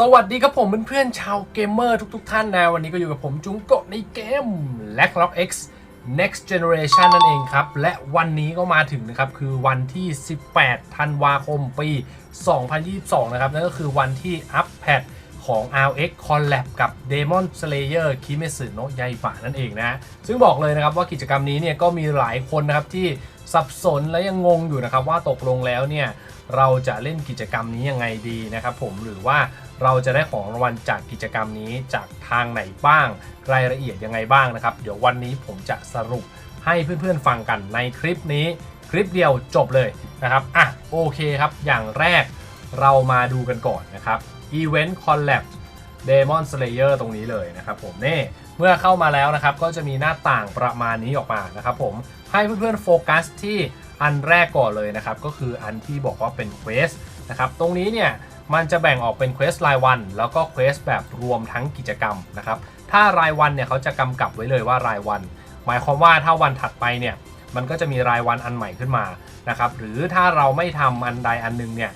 สวัสดีครับผมเพื่อนๆชาวเกมเมอร์ทุกๆท่านนะวันนี้ก็อยู่กับผมจุงโกะในเกม l a c k Lock X Next Generation นั่นเองครับ และวันนี้ก็มาถึงนะครับ คือวันที่ 18 ธันวาคมปี 2022 นะครับ นั่นก็คือวันที่อัปแพดของ RX Collab กับ Demon Slayer Kimetsu no Yaiba นั่นเองนะ ซึ่งบอกเลยนะครับว่ากิจกรรมนี้เนี่ยก็มีหลายคนนะครับที่สับสนและยังงงอยู่นะครับว่าตกลงแล้วเนี่ย เราจะเล่นกิจกรรมนี้ยังไงดีนะครับผมหรือว่าเราจะได้ของรางวัลจากกิจกรรมนี้จากทางไหนบ้าง รายละเอียดยังไงบ้างนะครับ เดี๋ยววันนี้ผมจะสรุปให้เพื่อนๆฟังกันในคลิปนี้คลิปเดียวจบเลยนะครับอะโอเคครับ อย่างแรกเรามาดูกันก่อนนะครับ Event Collab Demon Slayer ตรงนี้เลยนะครับผมนี่เมื่อเข้ามาแล้วนะครับก็จะมีหน้าต่างประมาณนี้ออกมานะครับผมให้เพื่อนๆโฟกัสที่ อันแรกก่อนเลยนะครับก็คืออันที่บอกว่าเป็นเควสนะครับตรงนี้เนี่ยมันจะแบ่งออกเป็นเควสรายวัน แล้วก็เควสแบบรวมทั้งกิจกรรมนะครับถ้ารายวันเนี่ยเขาจะกำกับไว้เลยว่ารายวัน หมายความว่าถ้าวันถัดไปเนี่ยมันก็จะมีรายวันอันใหม่ขึ้นมานะครับหรือถ้าเราไม่ทำอันใดอันหนึงเนี่ย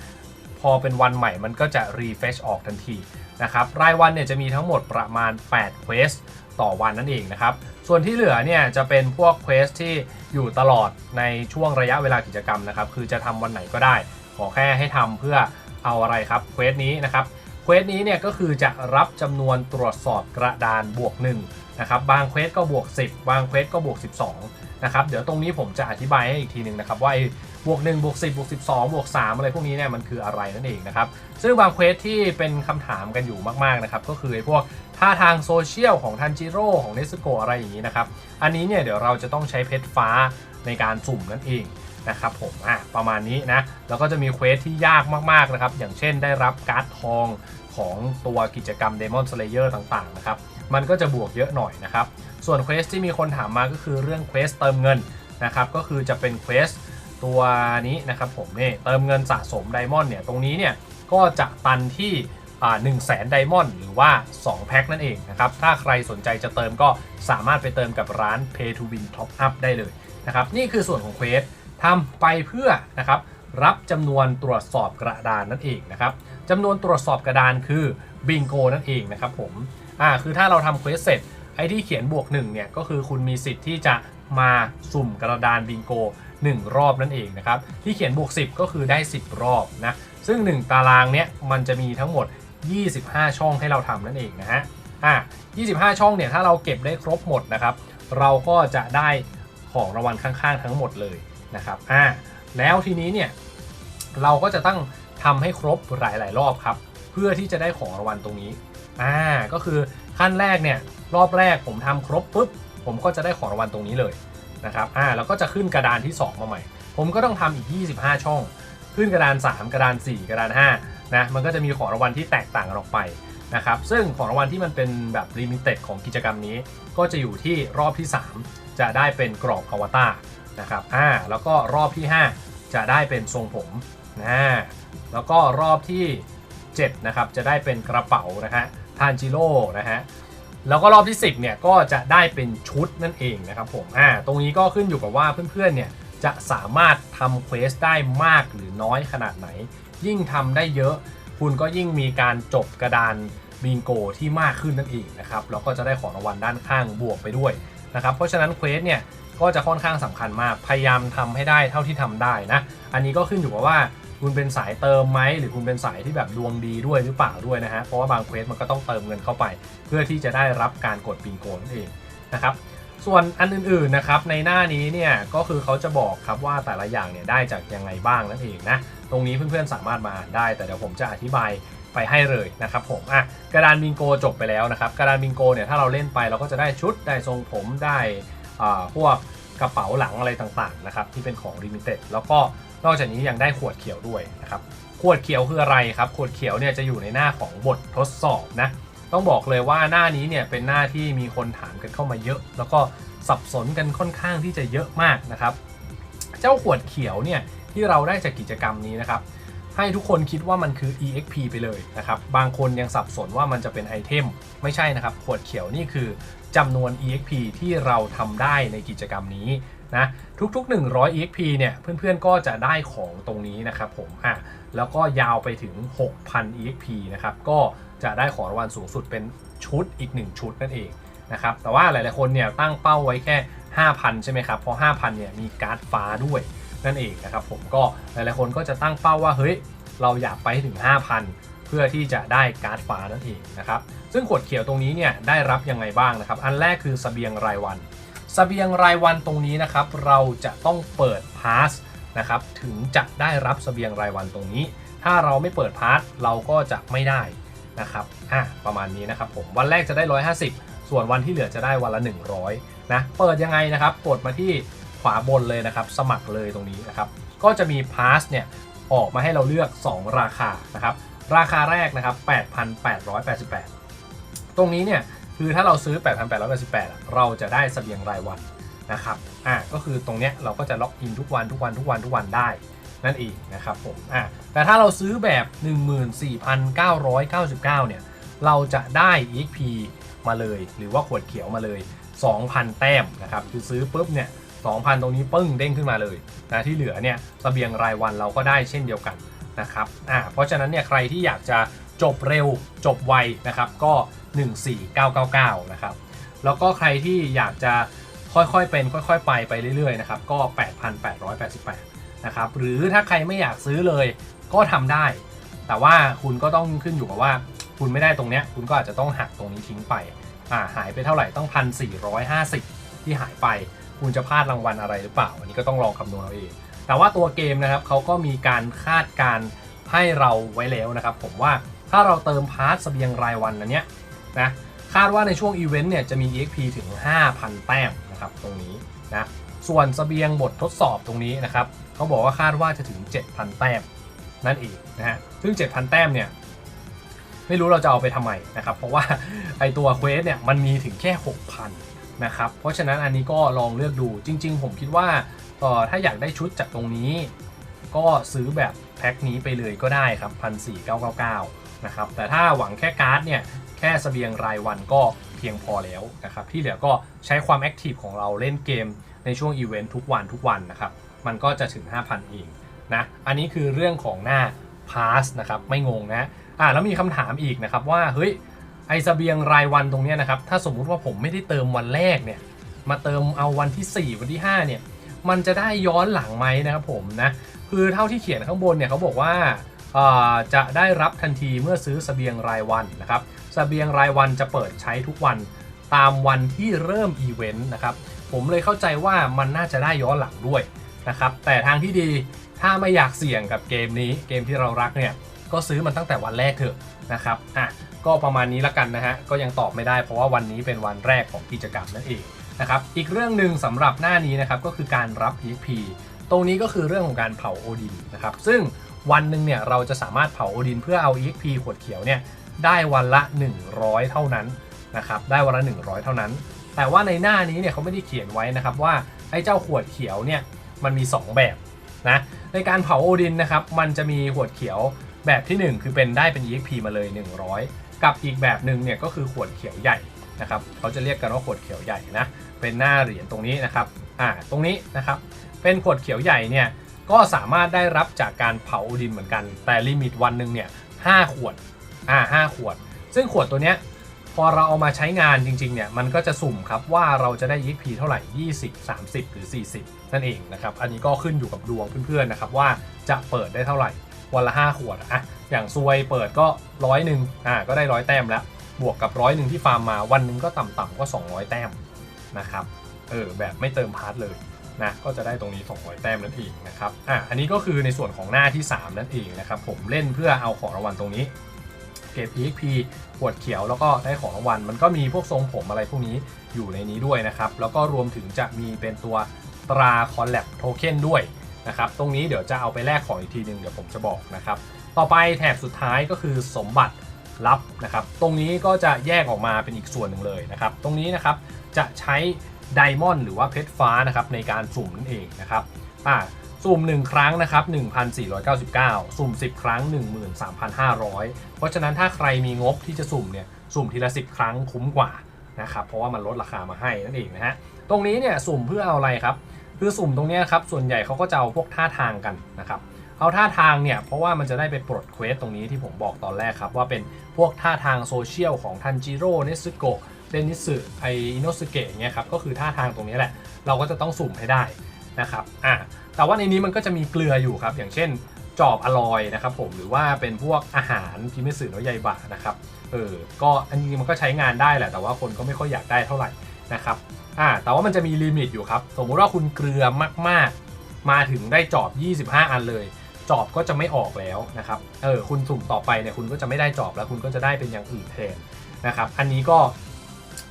พอเป็นวันใหม่มันก็จะ refresh ออกทันทีนะครับรายวันเนี่ยจะมีทั้งหมดประมาณ8เควส ต่อวันนั่นเองนะครับ ส่วนที่เหลือเนี่ยจะเป็นพวกเควสที่อยู่ตลอดในช่วงระยะเวลากิจกรรมนะครับ คือจะทำวันไหนก็ได้ ขอแค่ให้ทำเพื่อเอาอะไรครับเควสนี้นะครับเควสนี้เนี่ยก็คือจะรับจำนวนตรวจสอบกระดานบวก1นะครับบางเควสก็บวก 10 บางเควสก็บวก 12 นะครับเดี๋ยวตรงนี้ผมจะอธิบายให้อีกทีหนึ่งนะครับว่าไอ้บวก1บวก10บวก12บวก3อะไรพวกนี้เนี่ยมันคืออะไรนั่นเองนะครับซึ่งบางเควสที่เป็นคำถามกันอยู่มากๆนะครับก็คือไอ้พวกท่าทางโซเชียลของทันจิโร่ของเนสโกอะไรอย่างนี้นะครับอันนี้เนี่ยเดี๋ยวเราจะต้องใช้เพชรฟ้าในการสุ่มนั่นเองนะครับผมอะประมาณนี้นะแล้วก็จะมีเควสที่ยากมากๆนะครับอย่างเช่นได้รับการ์ดทองของตัวกิจกรรม Demon Slayer ต่างๆนะครับ มันก็จะบวกเยอะหน่อยนะครับ ส่วนเควสที่มีคนถามมาก็คือเรื่องเควสเติมเงินนะครับ ก็คือจะเป็นเควสตัวนี้นะครับผมนี่เติมเงินสะสมไดมอนด์เนี่ยตรงนี้เนี่ยก็จะตันที่อ่า1 0 0 0 0แสนไดมอนด์หรือว่า 2 แพ็คนั่นเองนะครับ ถ้าใครสนใจจะเติมก็สามารถไปเติมกับร้าน Pay to Win Top Up ได้เลยนะครับ นี่คือส่วนของเควสทำไปเพื่อนะครับรับจำนวนตรวจสอบกระดานนั่นเองนะครับจำนวนตรวจสอบกระดานคือบิงโกนั่นเองนะครับผม อ่าคือถ้าเราทำเควสเสร็จไอ้ที่เขียนบวก1เนี่ยก็คือคุณมีสิทธิ์ที่จะมาสุ่มกระดานบิงโก 1 รอบนั่นเองนะครับ ที่เขียนบวก 10 ก็คือได้ 10 รอบนะ ซึ่ง 1 ตารางเนี้ยมันจะมีทั้งหมด 25 ช่องให้เราทำนั่นเองนะฮะอ่า25 ช่องเนี่ยถ้าเราเก็บได้ครบหมดนะครับ เราก็จะได้ของรางวัลข้างๆ ทั้งหมดเลยนะครับอ่าแล้วทีนี้เนี่ยเราก็จะต้องทำให้ครบหลายๆ รอบครับ เพื่อที่จะได้ของรางวัลตรงนี้ อ่าก็คือขั้นแรกเนี่ยรอบแรกผมทำครบปุ๊บผมก็จะได้ของรางวัลตรงนี้เลยนะครับอ่าแล้วก็จะขึ้นกระดานที่ 2 มาใหม่ ผมก็ต้องทำอีก 25 ช่อง ขึ้นกระดาน 3 กระดาน 4 กระดาน5นะมันก็จะมีของรางวัลที่แตกต่างกันออกไปนะครับซึ่งของรางวัลที่มันเป็นแบบลิมิเต็ดของกิจกรรมนี้ ก็จะอยู่ที่รอบที่ 3 จะได้เป็นกรอบอวตารนะครับอ่าแล้วก็รอบที่ 5 จะได้เป็นทรงผมนะแล้วก็รอบที่7นะครับจะได้เป็นกระเป๋านะฮะ ทานจิโร่นะฮะแล้วก็รอบที่ 10เนี่ยก็จะได้เป็นชุดนั่นเองนะครับผมอ่าตรงนี้ก็ขึ้นอยู่กับว่าเพื่อนๆเนี่ยจะสามารถทำเควสได้มากหรือน้อยขนาดไหน ยิ่งทำได้เยอะ คุณก็ยิ่งมีการจบกระดานบิงโกที่มากขึ้นนั่นเองนะครับแล้วก็จะได้ของรางวัลด้านข้างบวกไปด้วยนะครับเพราะฉะนั้นเควสเนี่ยก็จะค่อนข้างสำคัญมาก พยายามทำให้ได้เท่าที่ทำได้นะ อันนี้ก็ขึ้นอยู่กับว่า คุณเป็นสายเติมไหมหรือคุณเป็นสายที่แบบดวงดีด้วยหรือเปล่าด้วยนะฮะเพราะว่าบางเควสมันก็ต้องเติมเงินเข้าไป เพื่อที่จะได้รับการกดบิงโกนั่นเองนะครับส่วนอันอื่นๆนะครับในหน้านี้เนี่ยก็คือเขาจะบอกครับว่าแต่ละอย่างเนี่ยได้จากยังไงบ้างนั่นเองนะตรงนี้เพื่อนๆสามารถมาอ่านได้ แต่เดี๋ยวผมจะอธิบายไปให้เลยนะครับผมอะกระดานบิงโกจบไปแล้วนะครับกระดานบิงโกเนี่ยถ้าเราเล่นไปเราก็จะได้ชุดได้ทรงผมได้อ่าพวก กระเป๋าหลังอะไรต่างๆนะครับที่เป็นของลิมิเต็ดแล้วก็นอกจากนี้ยังได้ขวดเขียวด้วยนะครับขวดเขียวคืออะไรครับขวดเขียวเนี่ยจะอยู่ในหน้าของบททดสอบนะต้องบอกเลยว่าหน้านี้เนี่ยเป็นหน้าที่มีคนถามกันเข้ามาเยอะ แล้วก็สับสนกันค่อนข้างที่จะเยอะมากนะครับ เจ้าขวดเขียวเนี่ยที่เราได้จากกิจกรรมนี้นะครับ ให้ทุกคนคิดว่ามันคือ EXP ไปเลยนะครับ บางคนยังสับสนว่ามันจะเป็นไอเทม ไม่ใช่นะครับ ขวดเขียวนี่คือจำนวน EXP ที่เราทำได้ในกิจกรรมนี้นะทุกๆ 100 EXP เนี่ยเพื่อนๆ ก็จะได้ของตรงนี้นะครับผมอะแล้วก็ยาวไปถึง 6,000 EXP นะครับก็จะได้ของรางวัลสูงสุดเป็นชุดอีก 1 ชุดนั่นเองนะครับแต่ว่าหลายๆคนเนี่ยตั้งเป้าไว้แค่ 5,000 ใช่ไหมครับเพราะ 5,000 เนี่ยมีการ์ดฟ้าด้วย นั่นเองนะครับผมก็หลายๆคนก็จะตั้งเป้าว่าเฮ้ยเราอยากไปถึง 5,000 เพื่อที่จะได้การ์ดฟ้านั่นเองนะครับซึ่งขวดเขียวตรงนี้เนี่ยได้รับยังไงบ้างนะครับ อันแรกคือสเสบียงรายวันสเสบียงรายวันตรงนี้นะครับเราจะต้องเปิดพาสนะครับถึงจะได้รับสเสบียงรายวันตรงนี้ ถ้าเราไม่เปิดพาสเราก็จะไม่ได้นะครับอะประมาณนี้นะครับผมวันแรกจะได้ 150 ส่วนวันที่เหลือจะได้วันละ 100นะเปิดยังไงนะครับกดมาที่ ขวาบนเลยนะครับ สมัครเลยตรงนี้นะครับ ก็จะมีพาสเนี่ยออกมาให้เราเลือก 2 ราคานะครับ ราคาแรกนะครับ 8,888 ตรงนี้เนี่ยคือถ้าเราซื้อ 8,888อะเราจะได้เสบียงรายวันนะครับ อ่า ก็คือตรงเนี้ยเราก็จะล็อกอินทุกวันทุกวันทุกวันทุกวันได้นั่นเองนะครับผม อ่า แต่ถ้าเราซื้อแบบ 14,999 เนี่ย เราจะได้ EXP มาเลย หรือว่าขวดเขียวมาเลย 2,000 แต้มนะครับ คือซื้อปุ๊บเนี่ย 2,000 ตรงนี้ปึ้งเด้งขึ้นมาเลยนะที่เหลือเนี่ยเสบียงรายวันเราก็ได้เช่นเดียวกันนะครับอ่าเพราะฉะนั้นเนี่ยใครที่อยากจะจบเร็วจบไวนะครับก็ 14999 นะครับ แล้วก็ใครที่อยากจะค่อยๆเป็นค่อยๆ ไปไปเรื่อยๆนะครับก็ 8,888 นะครับหรือถ้าใครไม่อยากซื้อเลยก็ทำได้ แต่ว่าคุณก็ต้องขึ้นอยู่กับว่าคุณไม่ได้ตรงเนี้ยคุณก็อาจจะต้องหักตรงนี้ทิ้งไปอ่าหายไปเท่าไหร่ต้อง 1,450 ที่หายไป คุณจะพลาดรางวัลอะไรหรือเปล่า อันนี้ก็ต้องลองคำนวณเอาเอง แต่ว่าตัวเกมนะครับเขาก็มีการคาดการให้เราไว้แล้วนะครับ ผมว่าถ้าเราเติมพาร์ทเสบียงรายวันอันเนี้ยนะคาดว่าในช่วงอีเวนต์เนี่ยจะมี EXP ถึง 5,000 แต้มนะครับตรงนี้นะส่วนเสบียงบททดสอบตรงนี้นะครับเขาบอกว่าคาดว่าจะถึง 7,000 แต้มนั่นเองนะฮะซึ่ง 7,000 แต้มเนี่ยไม่รู้เราจะเอาไปทำไมนะครับ เพราะว่าไอตัวเควสเนี่ยมันมีถึงแค่ 6,000 นะครับ เพราะฉะนั้นอันนี้ก็ลองเลือกดูจริง ๆ ผมคิดว่าเอ่อถ้าอยากได้ชุดจากตรงนี้ ก็ซื้อแบบแพ็คนี้ไปเลยก็ได้ครับ 1,4999 นะครับ แต่ถ้าหวังแค่การ์ดเนี่ย แค่เสบียงรายวันก็เพียงพอแล้วนะครับ ที่เหลือก็ใช้ความแอคทีฟของเราเล่นเกมในช่วงอีเวนต์ทุกวันทุกวันนะครับ มันก็จะถึง 5,000 เองนะ อันนี้คือเรื่องของหน้า Pass นะครับ ไม่งงนะ อ่าแล้วมีคำถามอีกนะครับว่า เฮ้ย ไอสเบียงรายวันตรงนี้นะครับถ้าสมมุติว่าผมไม่ได้เติมวันแรกเนี่ยมาเติมเอาวันที่ 4 วันที่ 5 เนี่ยมันจะได้ย้อนหลังไหมนะครับผมนะคือเท่าที่เขียนข้างบนเนี่ยเขาบอกว่าจะได้รับทันทีเมื่อซื้อสเสบียงรายวันนะครับสเสบียงรายวันจะเปิดใช้ทุกวันตามวันที่เริ่มอีเวนต์นะครับผมเลยเข้าใจว่ามันน่าจะได้ย้อนหลังด้วยนะครับแต่ทางที่ดีถ้าไม่อยากเสี่ยงกับเกมนี้เกมที่เรารักเนี่ยก็ซื้อมันตั้งแต่วันแรกเถอะนะครับอะ ก็ประมาณนี้ละกันนะฮะก็ยังตอบไม่ได้เพราะว่าวันนี้เป็นวันแรกของกิจกรรมนั่นเองนะครับอีกเรื่องหนึ่งสำหรับหน้านี้นะครับก็คือการรับ EXP ตรงนี้ก็คือเรื่องของการเผาโอดินนะครับซึ่งวันหนึ่งเนี่ยเราจะสามารถเผาโอดินเพื่อเอา EXP ขวดเขียวเนี่ยได้วันละ 100 เท่านั้นนะครับได้วันละ 100 เท่านั้น แต่ว่าในหน้านี้เนี่ยเขาไม่ได้เขียนไว้นะครับว่าไอ้เจ้าขวดเขียวเนี่ยมันมี 2 แบบนะในการเผาโอดินนะครับมันจะมีขวดเขียวแบบที่ 1 คือเป็นได้เป็น EXP มาเลย 100 กับอีกแบบหนึ่งเนี่ยก็คือขวดเขียวใหญ่นะครับเขาจะเรียกกันว่าขวดเขียวใหญ่นะเป็นหน้าเหรียญตรงนี้นะครับอ่าตรงนี้นะครับเป็นขวดเขียวใหญ่เนี่ยก็สามารถได้รับจากการเผาดินเหมือนกัน แต่ลิมิตวันหนึ่งเนี่ยห้าขวดอ่าห้าขวด ซึ่งขวดตัวเนี้ยพอเราเอามาใช้งานจริงๆเนี่ยมันก็จะสุ่มครับว่าเราจะได้ EXP เท่าไหร่ 20 30 หรือ 40 นั่นเองนะครับอันนี้ก็ขึ้นอยู่กับดวงเพื่อนๆนะครับว่าจะเปิดได้เท่าไหร่ วันละ 5 ขวดอะอย่างซวยเปิดก็ร้อยหนึ่งอ่าก็ได้ร้อยแต้มแล้ว บวกกับร้อยหนึ่งที่ฟาร์มมาวันหนึ่งก็ต่ำๆก็ 200 แต้มนะครับเออแบบไม่เติมพาร์ทเลยนะก็จะได้ตรงนี้200แต้มนั่นเองนะครับอะอันนี้ก็คือในส่วนของหน้าที่ 3 นั่นเองนะครับผมเล่นเพื่อเอาของรางวัลตรงนี้เก็บ EXP ขวดเขียวแล้วก็ได้ของรางวัล มันก็มีพวกทรงผมอะไรพวกนี้อยู่ในนี้ด้วยนะครับ แล้วก็รวมถึงจะมีเป็นตัวตราคอลแลบโทเค็นด้วย นะครับ ตรงนี้เดี๋ยวจะเอาไปแลกของอีกทีหนึ่งเดี๋ยวผมจะบอกนะครับ ต่อไปแถบสุดท้ายก็คือสมบัติลับนะครับ ตรงนี้ก็จะแยกออกมาเป็นอีกส่วนหนึ่งเลยนะครับ ตรงนี้นะครับจะใช้ไดมอนด์หรือว่าเพชรฟ้านะครับในการสุ่มนั่นเองนะครับอ่าสุ่ม1 ครั้งนะครับ 1,499 สุ่ม 10 ครั้ง 13,500 เพราะฉะนั้นถ้าใครมีงบที่จะสุ่มเนี่ย สุ่มทีละ 10 ครั้งคุ้มกว่านะครับ เพราะว่ามันลดราคามาให้นั่นเองนะฮะ ตรงนี้เนี่ยสุ่มเพื่อเอาอะไรครับ คือสุ่มตรงนี้ครับส่วนใหญ่เขาก็จะเอาพวกท่าทางกันนะครับเอาท่าทางเนี่ยเพราะว่ามันจะได้ไปปลดเควสตรงนี้ที่ผมบอกตอนแรกครับว่าเป็นพวกท่าทางโซเชียลของทันจิโร่เนสึโกะเดนิสึไออินโนสึเกะเนี่ยครับก็คือท่าทางตรงนี้แหละ เราก็จะต้องสุ่มให้ได้นะครับอะแต่ว่าในนี้มันก็จะมีเกลืออยู่ครับ อย่างเช่นจอบอลอยนะครับผมหรือว่าเป็นพวกอาหารที่ไม่สื่อโนยายบะนะครับเออก็อันนี้มันก็ใช้งานได้แหละแต่ว่าคนก็ไม่ค่อยอยากได้เท่าไหร่ นะครับอ่าแต่ว่ามันจะมีลิมิตอยู่ครับ สมมุติว่าคุณเกลือมากๆ มาถึงได้จอบ 25 อันเลย จอบก็จะไม่ออกแล้วนะครับเออคุณสุ่มต่อไปเนี่ยคุณก็จะไม่ได้จอบแล้วคุณก็จะได้เป็นอย่างอื่นแทนนะครับอันนี้ก็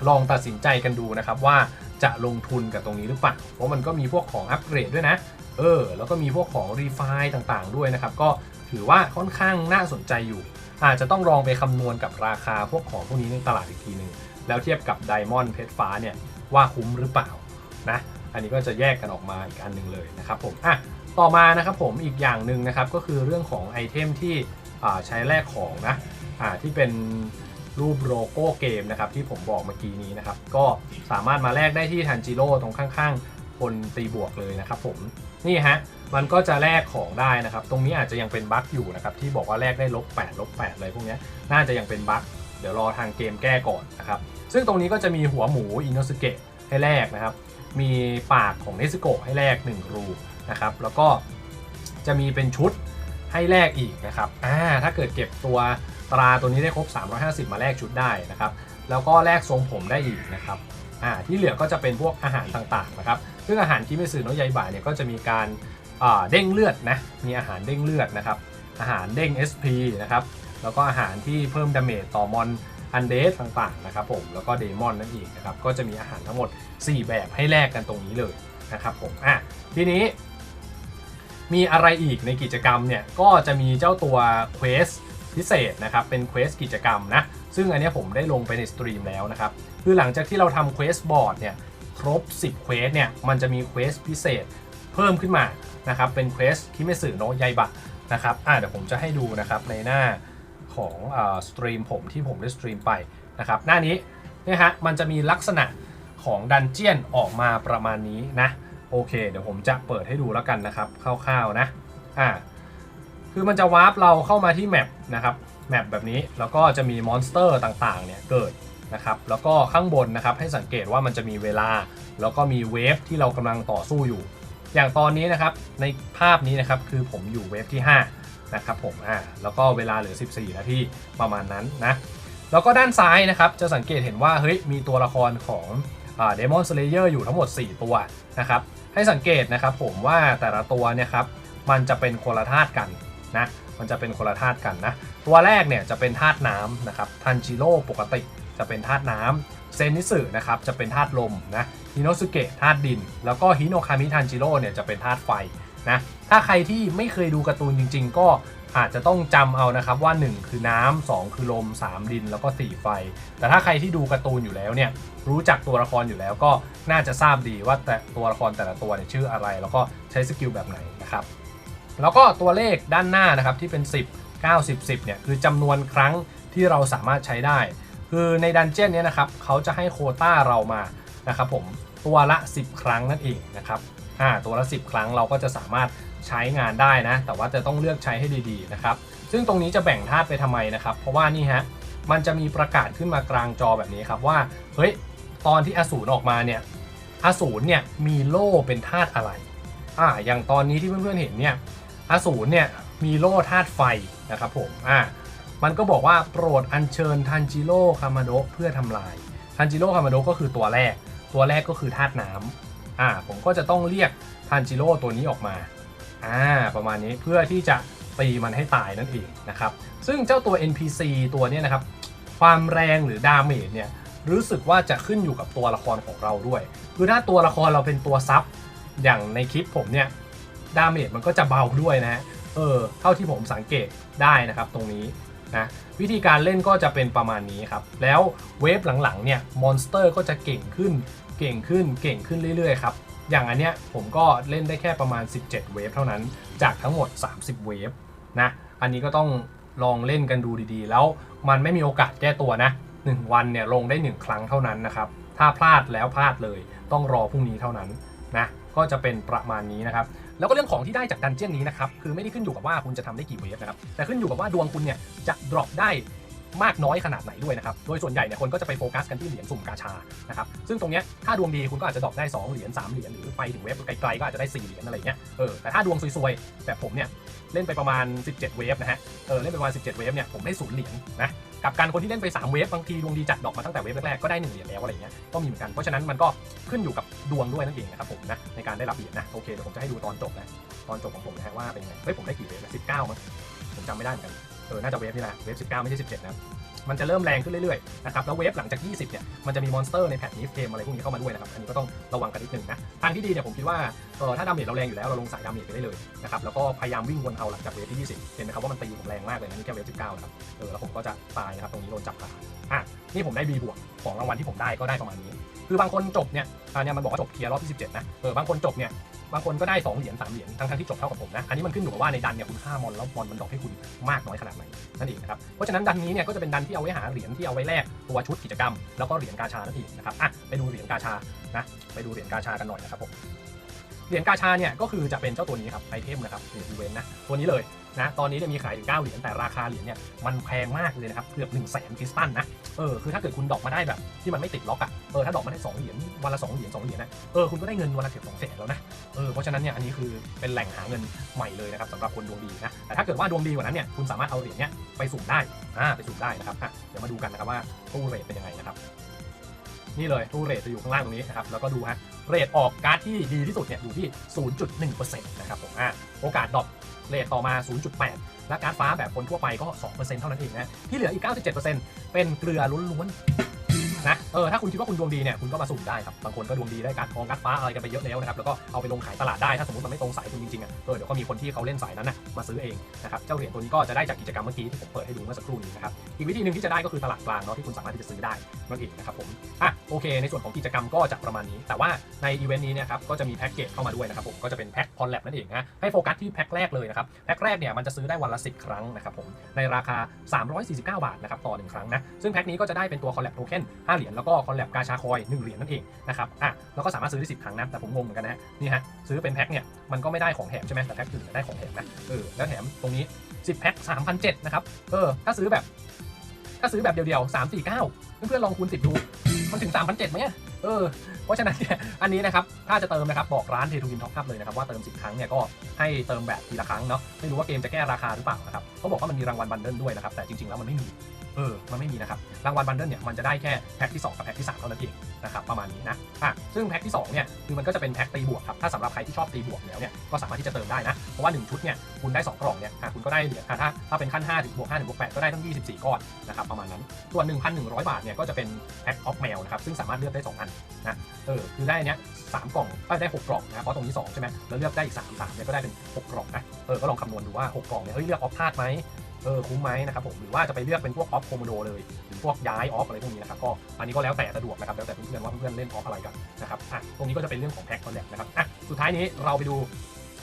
ลองตัดสินใจกันดูนะครับว่าจะลงทุนกับตรงนี้หรือเปล่าเพราะมันก็มีพวกของอัปเกรดด้วยนะเออแล้วก็มีพวกของรีไฟต่างๆ ด้วยนะครับ ก็ถือว่าค่อนข้างน่าสนใจอยู่ อาจจะต้องลองไปคำนวณกับราคาพวกของพวกนี้ในตลาดอีกทีหนึ่ง แล้วเทียบกับไดมอนด์เพชรฟ้าเนี่ยว่าคุ้มหรือเปล่านะอันนี้ก็จะแยกกันออกมาอีกอันหนึ่งเลยนะครับผมอะต่อมานะครับผมอีกอย่างหนึ่งนะครับก็คือเรื่องของไอเทมที่ใช้แลกของนะอ่าที่เป็นรูปโลโก้เกมนะครับที่ผมบอกเมื่อกี้นี้นะครับก็สามารถมาแลกได้ที่ทันจิโร่ตรงข้างๆคนตีบวกเลยนะครับผมนี่ฮะมันก็จะแลกของได้นะครับ ตรงนี้อาจจะยังเป็นบั๊กอยู่นะครับที่บอกว่าแลกได้ลบ8ลบ8อะไรพวกนี้น่าจะยังเป็นบั๊ก เดี๋ยวรอทางเกมแก้ก่อนนะครับ ซึ่งตรงนี้ก็จะมีหัวหมูอินโนสเกะให้แลกนะครับ มีปากของเนสโกะให้แลก1 รูนะครับ แล้วก็จะมีเป็นชุดให้แลกอีกนะครับอ่าถ้าเกิดเก็บตัวตราตัวนี้ได้ครบ 350 มาแลกชุดได้นะครับ แล้วก็แลกทรงผมได้อีกนะครับอ่าที่เหลือก็จะเป็นพวกอาหารต่างๆนะครับ ซึ่งอาหารที่ไม่สื่อโนยายบ่ายเนี่ยก็จะมีการเด้งเลือดนะ มีอาหารเด้งเลือดนะครับ อาหารเด้ง SP นะครับ แล้วก็อาหารที่เพิ่มดาเมจต่อมอนอันเดสต่างๆนะครับผมแล้วก็เดมอนนั่นเองนะครับก็จะมีอาหารทั้งหมด 4 แบบให้แลกกันตรงนี้เลยนะครับผมอะทีนี้ มีอะไรอีกในกิจกรรมเนี่ยก็จะมีเจ้าตัวเควสพิเศษนะครับเป็นเควสกิจกรรมนะซึ่งอันนี้ผมได้ลงไปในสตรีมแล้วนะครับคือหลังจากที่เราทำเควสบอร์ดเนี่ยครบ 10เควสเนี่ยมันจะมีเควสพิเศษเพิ่มขึ้นมานะครับเป็นเควสที่ไม่สื่อโนยายบะนะครับอะเดี๋ยวผมจะให้ดูนะครับในหน้า ของสตรีมผมที่ผมได้สตรีมไปนะครับหน้านี้นี่ฮะมันจะมีลักษณะของดันเจียนออกมาประมาณนี้นะโอเค เดี๋ยวผมจะเปิดให้ดูแล้วกันนะครับคร่าวๆนะอ่าคือมันจะวาร์ปเราเข้ามาที่แมปนะครับแมปแบบนี้แล้วก็จะมีมอนสเตอร์ต่างๆเนี่ยเกิดนะครับแล้วก็ข้างบนนะครับให้สังเกตว่ามันจะมีเวลา แล้วก็มีเวฟที่เรากำลังต่อสู้อยู่ อย่างตอนนี้นะครับในภาพนี้นะครับคือผมอยู่เวฟที่ 5 นะครับผมอ่าแล้วก็เวลาเหลือ 14 นาทีประมาณนั้นนะ แล้วก็ด้านซ้ายนะครับจะสังเกตเห็นว่าเฮ้ยมีตัวละครของเดมอนสเลเยอร์อยู่ทั้งหมด 4 ตัวนะครับให้สังเกตนะครับผมว่าแต่ละตัวเนี่ยครับมันจะเป็นคนละธาตุกันนะมันจะเป็นคนละธาตุกันนะตัวแรกเนี่ยจะเป็นธาตุน้ำนะครับทันจิโร่ปกติจะเป็นธาตุน้ำเซนิสึนะครับจะเป็นธาตุลมนะฮิโนสุเกะธาตุดิน แล้วก็ฮิโนคามิทันจิโร่เนี่ยจะเป็นธาตุไฟ นะถ้าใครที่ไม่เคยดูการ์ตูนจริง ๆ ก็อาจจะต้องจำเอานะครับว่า 1 คือน้ำ2คือลม 3 ดินแล้วก็ 4 ไฟ แต่ถ้าใครที่ดูการ์ตูนอยู่แล้วเนี่ยรู้จักตัวละครอยู่แล้วก็น่าจะทราบดีว่าแต่ตัวละครแต่ละตัวเนี่ยชื่ออะไร แล้วก็ใช้สกิลแบบไหนนะครับแล้วก็ตัวเลขด้านหน้านะครับที่เป็น 10 90 10เนี่ยคือจำนวนครั้งที่เราสามารถใช้ได้ คือในดันเจี้ยนเนี้ยนะครับเขาจะให้โคต้าเรามานะครับผมตัวละ 10 ครั้งนั่นเองนะครับ อ่าตัวละ 10 ครั้งเราก็จะสามารถใช้งานได้นะ แต่ว่าจะต้องเลือกใช้ให้ดี ๆ นะครับ ซึ่งตรงนี้จะแบ่งธาตุไปทำไมนะครับ เพราะว่านี่ฮะ มันจะมีประกาศขึ้นมากลางจอแบบนี้ครับว่า เฮ้ย ตอนที่อสูรออกมาเนี่ย อสูรเนี่ยมีโล่เป็นธาตุอะไร อ่า อย่างตอนนี้ที่เพื่อนๆเห็นเนี่ย อสูรเนี่ยมีโล่ธาตุไฟนะครับผม อ่า มันก็บอกว่าโปรดอัญเชิญทันจิโร่คามาโดเพื่อทำลาย ทันจิโร่คามาโดก็คือตัวแรก ตัวแรกก็คือธาตุน้ำ อ่าผมก็จะต้องเรียกทันจิโร่ตัวนี้ออกมาอ่าประมาณนี้เพื่อที่จะตีมันให้ตายนั่นเองนะครับ ซึ่งเจ้าตัว NPC ตัวนี้นะครับ ความแรงหรือดาเมจเนี่ยรู้สึกว่าจะขึ้นอยู่กับตัวละครของเราด้วย คือถ้าตัวละครเราเป็นตัวซับอย่างในคลิปผมเนี่ยดาเมจมันก็จะเบาด้วยนะฮะเออเท่าที่ผมสังเกตได้นะครับตรงนี้นะวิธีการเล่นก็จะเป็นประมาณนี้ครับ แล้วเวฟหลังๆเนี่ยมอนสเตอร์ก็จะเก่งขึ้น เก่งขึ้นเก่งขึ้นเรื่อยๆครับ อย่างอันเนี้ยผมก็เล่นได้แค่ประมาณ 17 เวฟเท่านั้น จากทั้งหมด 30 เวฟนะ อันนี้ก็ต้องลองเล่นกันดูดีๆ แล้วมันไม่มีโอกาสแก้ตัวนะ 1 วันเนี่ยลงได้ 1 ครั้งเท่านั้นนะครับ ถ้าพลาดแล้วพลาดเลย ต้องรอพรุ่งนี้เท่านั้นนะ ก็จะเป็นประมาณนี้นะครับ แล้วก็เรื่องของที่ได้จากดันเจี้ยนนี้นะครับ คือไม่ได้ขึ้นอยู่กับว่าคุณจะทำได้กี่เวฟนะครับ แต่ขึ้นอยู่กับว่าดวงคุณเนี่ยจะดรอปได้ มากน้อยขนาดไหนด้วยนะครับ โดยส่วนใหญ่เนี่ยคนก็จะไปโฟกัสกันที่เหรียญสุ่มกาชา นะครับ ซึ่งตรงเนี้ยถ้าดวงดีคุณก็อาจจะดรอปได้ 2 เหรียญ 3 เหรียญ หรือไปถึงเวฟไกลๆก็อาจจะได้ 4 เหรียญอะไรเงี้ย เออ แต่ถ้าดวงซวยๆ แบบผมเนี่ยเล่นไปประมาณ 17 เวฟนะฮะ เออ เล่นไปประมาณ 17 เวฟเนี่ยผมได้ศูนย์เหรียญนะกับการคนที่เล่นไป 3 เวฟบางทีดวงดีจัดดอกมาตั้งแต่เวฟแรกๆก็ได้1เหรียญแล้วอะไรเงี้ยก็มีเหมือนกันเพราะฉะนั้นมันก็ขึ้นอยู่กับดวงด้วยนั่นเองนะครับผมนะในการได้รับเหรียญนะโอเคเดี๋ยวผมจะให้ดูตอนจบนะตอนจบของผมนะฮะว่าเป็นไงเฮ้ยผมได้กี่เวฟนะ19มั้งผมจำไม่ได้เหมือนกัน เออน่าจะเวฟนี่แหละเวฟ19 ไม่ใช่ 17 นะมันจะเริ่มแรงขึ้นเรื่อยๆนะครับแล้วเวฟหลังจาก 20 เนี่ย มันจะมีมอนสเตอร์ในแพทนี้เกมอะไรพวกนี้เข้ามาด้วยนะครับ อันนี้ก็ต้องระวังกันนิดนึงนะ ทางที่ดีเนี่ยผมคิดว่า เออถ้าดาเมจเราแรงอยู่แล้ว เราลงสายดาเมจไปได้เลยนะครับ แล้วก็พยายามวิ่งวนเอาหลังจากเวฟที่ 20 เห็นไหมครับว่ามันตีผมแรงมากเลยนะนี่แค่เวฟ19นะครับ เออแล้วผมก็จะตายนะครับตรงนี้โดนจับขาอะนี่ผมได้ B บวกของรางวัลที่ผมได้ก็ได้ประมาณนี้ คือบางคนจบเนี่ยอันนี้มันบอกว่าจบเคลียร์รอบที่ 17 นะ เออบางคนจบเนี่ย บางคนก็ได้2เหรียญ3เหรียญทั้งๆที่จบเท่ากับผมนะ อันนี้มันขึ้นอยู่กับว่าในดันเนี่ยคุณค่ามอนแล้วมอนมันดอกให้คุณมากน้อยขนาดไหนนั่นเองนะครับ เพราะฉะนั้นดันนี้เนี่ยก็จะเป็นดันที่เอาไว้หาเหรียญที่เอาไว้แลกตัวชุดกิจกรรม แล้วก็เหรียญกาชานั่นเองนะครับอะไปดูเหรียญกาชานะไปดูเหรียญกาชากันหน่อยนะครับผมเหรียญกาชาเนี่ยก็คือจะเป็นเจ้าตัวนี้ครับไอเทมนะครับเหรียญอีเวนต์นะตัวนี้เลยนะตอนนี้เนี่ยมีขายอยู่9เหรียญแต่ราคาเหรียญเนี่ยมันแพงมากเลยนะครับเกือบ1 0 0 0 0แสนคริสตัลนะ เออคือถ้าเกิดคุณดอกมาได้แบบ ที่มันไม่ติดล็อกอะเออถ้าดอกมาได้2เหรียญวันละ2เหรียญ2เหรียญนะเออคุณก็ได้เงินวันละเกือบสองแสนแล้วนะเออเพราะฉะนั้นเนี่ยอันนี้คือเป็นแหล่งหาเงินใหม่เลยนะครับสำหรับคนดวงดีนะแต่ถ้าเกิดว่าดวงดีกว่านั้นเนี่ยคุณสามารถเอาเหรียญเนี่ยไปสุ่มได้อ่าไปสุ่มได้นะครับอะเดี๋ยวมาดูกันนะครับว่าตู้เรทเป็นยังไงนะครับนี่เลยตู้เรทจะอยู่ข้างล่างตรงนี้นะครับแล้วก็ดูฮะเรทออกการ์ดที่ดีที่สุดเนี่ยอยู่ที่ 0.1%นะครับผมอะโอกาสดรอป เลทต่อมา 0.8 และการ์ดฟ้าแบบคนทั่วไปก็ 2%เท่านั้นเองนะที่เหลืออีก 97%เป็นเกลือล้วนๆ นะเออถ้าคุณคิดว่าคุณดวงดีเนี่ยคุณก็มาสุ่มได้ครับบางคนก็ดวงดีได้การทองการ์ดฟ้าอะไรกันไปเยอะแล้วนะครับแล้วก็เอาไปลงขายตลาดได้ถ้าสมมติมันไม่ตรงสายคุณจริงๆอะเออเดี๋ยวก็มีคนที่เขาเล่นสายนั้นนะมาซื้อเองนะครับเจ้าเหรียญตัวนี้ก็จะได้จากกิจกรรมเมื่อกี้ที่ผมเปิดให้ดูเมื่อสักครู่นี้นะครับอีกวิธีหนึ่งที่จะได้ก็คือตลาดกลางเนาะที่คุณสามารถที่จะซื้อได้นั่นเองนะครับผมอะโอเค ในส่วนของกิจกรรมก็จะประมาณนี้ แต่ว่าในอีเวนต์นี้เนี่ยครับก็จะมีแพ็กเกจเข้ามาด้วยนะครับผมก็จะเป็นแพ็กคอนแลบนั่นเองนะให้โฟกัสที่แพ็กแรกเลยนะครับแพ็กแรกเนี่ยมันจะซื้อได้วันละ 10 ครั้งนะครับผมในราคา 349 บาทนะครับต่อ1ครั้งนะซึ่งแพ็กนี้ก็จะได้เป็นตัวคอนแลบโทเค็น5เหรียญแล้วก็คอนแลบกาชาคอย1เหรียญนั่นเองนะครับอะแล้วก็สามารถซื้อได้10 ครั้งนะแต่ผมงงเหมือนกันนะฮะนี่ฮะซื้อเป็นแพ็คเนี่ยมันก็ไม่ได้ของแถมใช่ไหมแต่แพ็คอื่นจะได้ของแถมนะเออแล้วแถมตรงนี้ 10แพ็ค3,007นะครับเออถ้าซื้อแบบถ้าซื้อแบบเดียวๆ3 4 9เพื่อนๆลองคูณ10ดูมันถึง3,007ไหมอะเออ เพราะฉะนั้นเนี่ยอันนี้นะครับถ้าจะเติมนะครับบอกร้านเททูวินท็อปอัพเลยนะครับว่าเติม 10 ครั้งเนี่ยก็ให้เติมแบบทีละครั้งเนาะไม่รู้ว่าเกมจะแก้ราคาหรือเปล่านะครับเขาบอกว่ามันมีรางวัลบันเดิลด้วยนะครับแต่จริงๆแล้วมันไม่มีเออ มันไม่มีนะครับ รางวัลบันเดิลเนี่ย มันจะได้แค่แพ็คที่ 2 กับแพ็คที่ 3 เท่านั้นเองนะครับ ประมาณนี้นะ อะ ซึ่งแพ็คที่ 2 เนี่ย คือมันก็จะเป็นแพ็คตีบวกครับ ถ้าสำหรับใครที่ชอบตีบวกแล้วเนี่ย ก็สามารถที่จะเติมได้นะ เพราะว่า 1 ชุดเนี่ย คุณได้ 2 กล่องเนี่ยคุณก็ได้เหรียญถ้าถ้าเป็นขั้น5ถึงบวก5ถึงบวก8ก็ได้ทั้ง 24 ก้อนนะครับ ประมาณนั้น ส่วน 1,100 บาท เนี่ย ก็จะเป็นแพ็คออฟแมวนะครับ ซึ่งสามารถเลือกได้ 2 อันนะ เออคือได้อันเนี้ยสามกล่องก็ได้6กล่องนะเพราะตรงนี้2ใช่ไหมแล้วเลือกได้อีก3 3เนี่ยก็ได้เป็น6กล่องนะเออก็ลองคำนวณดูว่า6กล่องเนี่ยเฮ้ยเลือกออฟพลาดไหมเออคุ้มไหมนะครับผมหรือว่าจะไปเลือกเป็นพวกออฟโคมโดเลย หรือพวกย้ายออฟอะไรพวกนี้นะครับก็อันนี้ก็แล้วแต่สะดวกนะครับแล้วแต่เพื่อนๆว่าเพื่อนเล่นออฟอะไรกันนะครับอะตรงนี้ก็จะเป็นเรื่องของแพ็คคอนแทคนะครับอะสุดท้ายนี้เราไปดู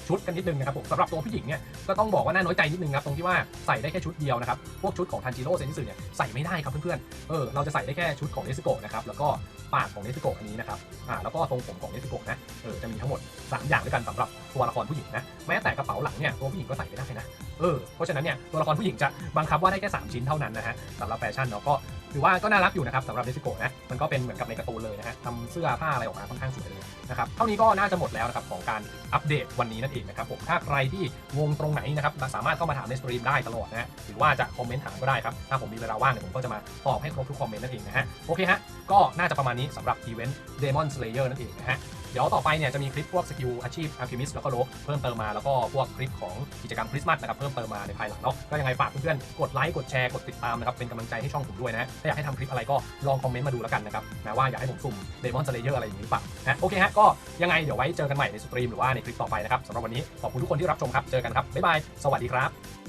ชุดกันนิดนึงนะครับผมสำหรับตัวผู้หญิงเนี่ยก็ต้องบอกว่าน่าน้อยใจนิดนึงครับตรงที่ว่าใส่ได้แค่ชุดเดียวนะครับพวกชุดของทันจิโร่เซนสึเนี่ยใส่ไม่ได้ครับเพื่อนๆเออเราจะใส่ได้แค่ชุดของเนสโกะนะครับแล้วก็ปากของเนสโกะอันนี้นะครับอ่าแล้วก็ทรงผมของเนสโกะนะเออจะมีทั้งหมด 3 อย่างด้วยกันสำหรับตัวละครผู้หญิงนะแม้แต่กระเป๋าหลังเนี่ยตัวผู้หญิงก็ใส่ไม่ได้นะเออเพราะฉะนั้นเนี่ยตัวละครผู้หญิงจะบังคับว่าได้แค่ 3 ชิ้นเท่านั้นนะฮะสำหรับแฟชั่นเนาะก็ ถือว่าก็น่ารักอยู่นะครับสำหรับเนสโกะนะมันก็เป็นเหมือนกับในการ์ตูนเลยนะฮะทำเสื้อผ้าอะไรออกมาค่อนข้างสวยเลยนะครับเท่านี้ก็น่าจะหมดแล้วนะครับของการอัปเดตวันนี้นั่นเองนะครับผมถ้าใครที่งงตรงไหนนะครับสามารถเข้ามาถามในสตรีมได้ตลอดนะฮะหรือว่าจะคอมเมนต์ถามก็ได้ครับถ้าผมมีเวลาว่างเนี่ยผมก็จะมาตอบให้ครบทุกคอมเมนต์นั่นเองนะฮะโอเคฮะก็น่าจะประมาณนี้สำหรับอีเวนต์ Demon Slayer นั่นเองนะฮะ เดี๋ยวต่อไปเนี่ยจะมีคลิปพวกสกิลอาชีพ Alchemist แล้วก็โลกเพิ่มเติมมาแล้วก็พวกคลิปของกิจกรรมคริสต์มาสนะครับเพิ่มเติมมาในภายหลังเนาะก็ยังไงฝากเพื่อนๆกดไลค์กดแชร์กดติดตามนะครับเป็นกำลังใจให้ช่องผมด้วยนะถ้าอยากให้ทำคลิปอะไรก็ลองคอมเมนต์มาดูแล้วกันนะครับนะว่าอยากให้ผมสุ่ม Demon Slayer อะไรอย่างนี้หรือเปล่านะโอเคฮะก็ยังไงเดี๋ยวไว้เจอกันใหม่ในสตรีมหรือว่าในคลิปต่อไปนะครับสำหรับวันนี้ขอบคุณทุกคนที่รับชมครับเจอกันครับบ๊ายบายสวัสดีครับ